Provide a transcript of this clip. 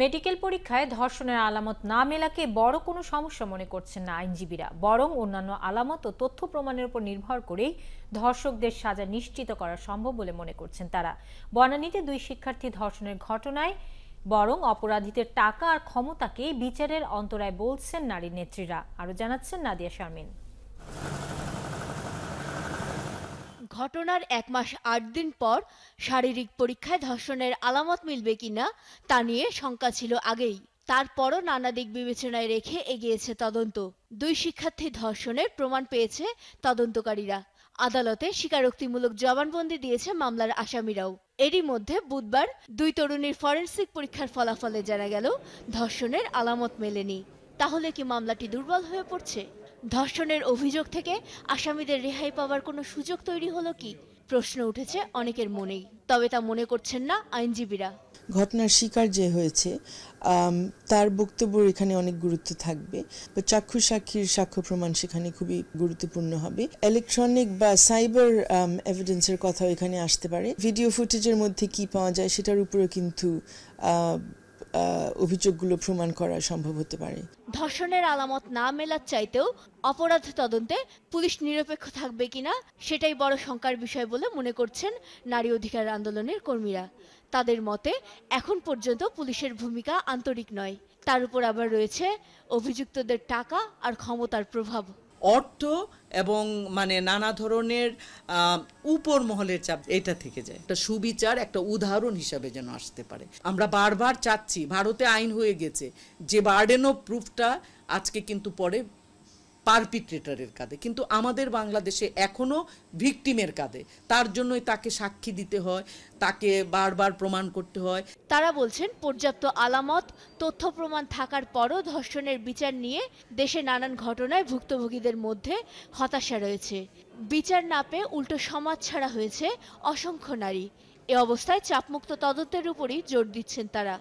Medical পরীক্ষায় ধর্ষণের আলামত না মেলাকে বড় কোনো সমস্যা মনে করছেন না আইনজীবীরা, বরং অন্যান্য আলামত ও তথ্য প্রমাণের উপর নির্ভর করেই ধর্ষকদের সাজা নিশ্চিত করা সম্ভব বলে মনে করছেন তারা। বনানীতে দুই শিক্ষার্থী ধর্ষণের ঘটনায়, বরং অপরাধীদের টাকা আর ক্ষমতাকে বিচারের অন্তরায় বলছেন নারী নেত্রীরা। আরও জানাচ্ছেন নাদিয়া শারমিন। ঘটনার এক মাস আট দিন পর শারীরিক পরীক্ষায় ধর্ষণের আলামত মিলবে কিনা তা নিয়ে শঙ্কা ছিল আগেই। তারপরও নানা দিক বিবেচনায় রেখে এগিয়েছে তদন্ত। দুই শিক্ষার্থী ধর্ষণের প্রমাণ পেয়েছে তদন্তকারীরা। আদালতে স্বীকারোক্তিমূলক জবানবন্দি দিয়েছে মামলার আসামিরাও। এরই মধ্যে বুধবার দুই তরুণীর ফরেন্সিক পরীক্ষার ফলাফলে জানা গেল, ধর্ষণের আলামত মেলেনি। তাহলে কি মামলাটি দুর্বল হয়ে পড়ছে? ধর্ষণের অভিযোগ থেকে আসামিদের রেহাই পাওয়ার কোনো সুযোগ তৈরি হলো কি? প্রশ্ন উঠেছে অনেকের মনেই, তবে তা মনে করছেন না আইনজীবীরা। ঘটনার শিকার যে হয়েছে তার বক্তব্য এখানে অনেক গুরুত্ব থাকবে। চাক্ষু সাক্ষীর সাক্ষ্য প্রমাণ সেখানে খুবই গুরুত্বপূর্ণ হবে। ইলেকট্রনিক বা সাইবার এভিডেন্সের কথাও এখানে আসতে পারে। ভিডিও ফুটেজের মধ্যে কি পাওয়া যায়, সেটার উপরেও কিন্তু অভিযোগগুলো প্রমাণ করা সম্ভব হতে পারে। ধর্ষণের আলামত না মেলার চাইতেও অপরাধ তদন্তে পুলিশ নিরপেক্ষ থাকবে কিনা সেটাই বড় শঙ্কার বিষয় বলে মনে করছেন নারী অধিকার আন্দোলনের কর্মীরা। তাদের মতে, এখন পর্যন্ত পুলিশের ভূমিকা আন্তরিক নয়। তার উপর আবার রয়েছে অভিযুক্তদের টাকা আর ক্ষমতার প্রভাব। অর্থ এবং মানে নানা ধরনের উপর মহলের চাপ এটা থেকে যায়। একটা সুবিচার, একটা উদাহরণ হিসাবে যেন আসতে পারে। আমরা বারবার চাচ্ছি, ভারতে আইন হয়ে গেছে। যে বার্ডেন অফ প্রুফটা আজকে কিন্তু পরে পারপিট্রেটারের কাঁধে। কিন্তু আমাদের বাংলাদেশে এখনও ভিকটিমের কাঁধে। তার জন্যই তাকে সাক্ষী দিতে হয়, তাকে বারবার প্রমাণ করতে হয়। তারা বলছেন, পর্যাপ্ত আলামত, তথ্য প্রমাণ থাকার পরও ধর্ষণের বিচার নিয়ে দেশে নানান ঘটনায় ভুক্তভোগীদের মধ্যে হতাশা রয়েছে। বিচার না পেয়ে উল্টো সমাজ ছাড়া হয়েছে অসংখ্য নারী। এ অবস্থায় চাপমুক্ত তদন্তের উপরই জোর দিচ্ছেন তারা।